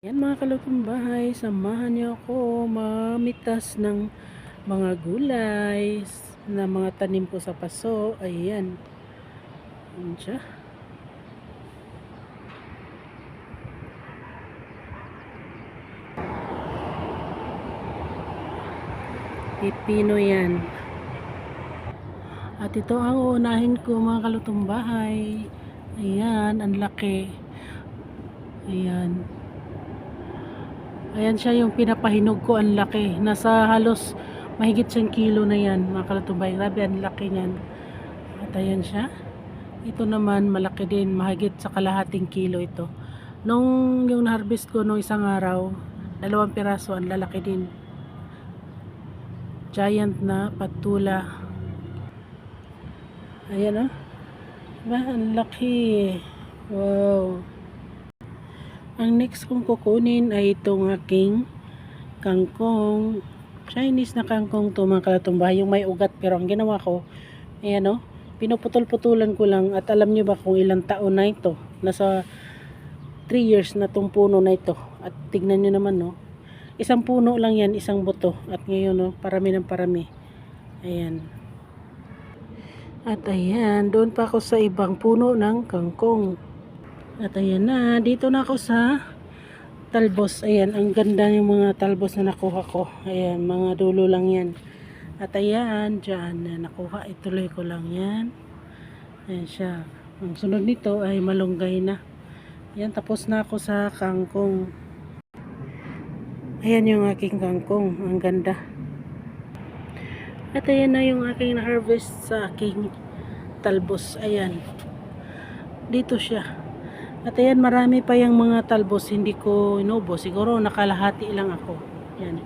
Yan mga kalutong bahay, samahan niyo ako mamitas ng mga gulay na mga tanim ko sa paso. Ayan. Ayan. Pipino yan. At ito ang uunahin ko mga kalutong bahay. Ayan, ang laki. Ayan. Ayan siya yung pinapahinog ko, ang laki. Nasa halos mahigit siyang kilo na yan, mga kalutubay. Grabe, ang laki niyan. At ayan siya. Ito naman, malaki din. Mahigit sa kalahating kilo ito. Nung yung na-harvest ko nung isang araw, dalawang piraso, ang lalaki din. Giant na patula. Ayan ah. Diba? Ang laki. Wow. Ang next kong kukunin ay itong aking kangkong. Chinese na kangkong to mga kalatumbay. Yung may ugat. Pero ang ginawa ko, ayan o, pinuputol-putulan ko lang. At alam nyo ba kung ilang taon na ito? Nasa 3 years na tong puno na ito. At tignan nyo naman no. Isang puno lang yan, isang buto. At ngayon no, parami ng parami. Ayan. At ayan, doon pa ako sa ibang puno ng kangkong. At ayan na, dito na ako sa talbos. Ayan, ang ganda yung mga talbos na nakuha ko. Ayan, mga dulo lang yan. At ayan, dyan na nakuha. Ituloy ko lang yan. Ayan siya. Ang sunod nito ay malunggay na. Ayan, tapos na ako sa kangkong. Ayan yung aking kangkong. Ang ganda. At ayan na yung aking na-harvest sa aking talbos. Ayan. Dito siya. At ayan, marami pa yung mga talbos. Hindi ko inubo. Siguro nakalahati lang ako. Ayan.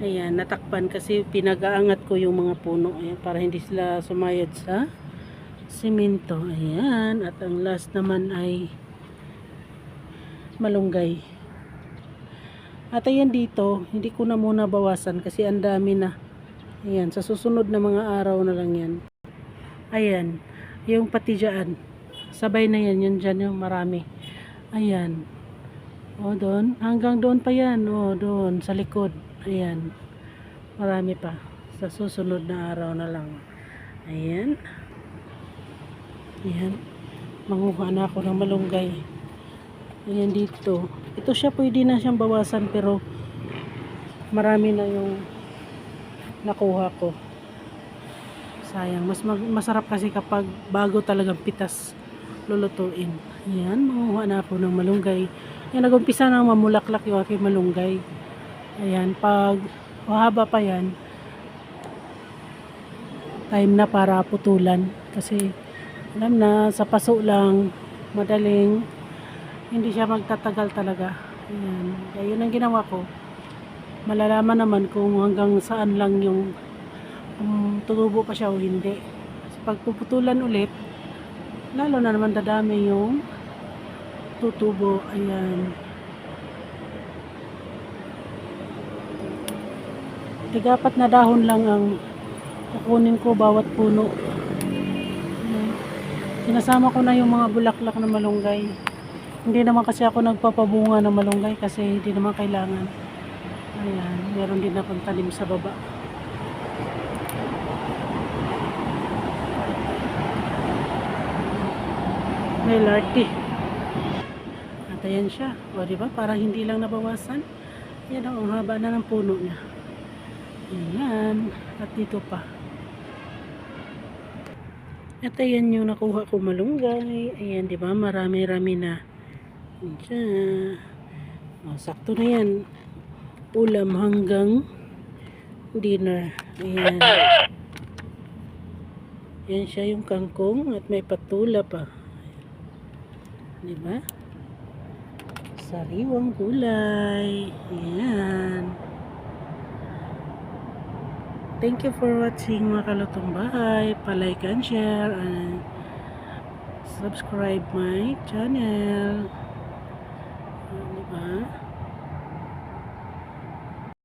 Ayan, natakpan kasi pinag-aangat ko yung mga puno. Ayan, para hindi sila sumayad sa simento. Ayan. At ang last naman ay malunggay. At ayan dito, hindi ko na muna bawasan kasi ang dami na. Ayan, sa susunod na mga araw na lang yan. Ayan, yung pati dyan. Sabay na yan, yun dyan yung marami. Ayan. O doon, hanggang doon pa yan. O doon, sa likod. Ayan. Marami pa. Sa susunod na araw na lang. Ayan. Ayan. Manguha na ako ng malunggay. Ayan dito. Ito siya pwede na siyang bawasan pero marami na yung nakuha ko. Sayang. Mas masarap kasi kapag bago talagang pitas lulutuin. Ayan, manguha na ako ng malunggay. Ayan, nagumpisa na mamulaklak yung aking malunggay. Ayan, pag mahaba pa yan, time na para putulan. Kasi, alam na, sa paso lang, madaling, hindi siya magtatagal talaga. Ayan, kaya yun ang ginawa ko. Malalaman naman kung hanggang saan lang yung um, tutubo pa siya o hindi. Kasi pag puputulan ulit, lalo na naman dadami yung tutubo. Ayan. Tigapat na dahon lang ang kukunin ko bawat puno. Ayan. Sinasama ko na yung mga bulaklak na malunggay. Hindi naman kasi ako nagpapabunga ng malunggay kasi hindi naman kailangan. Ayan, meron din akong tanim sa baba. Larty. At ayan siya. O, di ba? Parang hindi lang nabawasan. Ayan o, ang haba na ng puno niya. Ayan. At dito pa. At ayan yung nakuha ko malunggay. Ayan, di ba? Marami-rami na. Ayan siya. O, sakto na yan. Ulam hanggang dinner. Ayan. Yan siya yung kangkong at may patula pa. Di? Sariwang gulay. Ayan. Thank you for watching mga kalutong bahay. Palike and share and subscribe my channel. Di ba?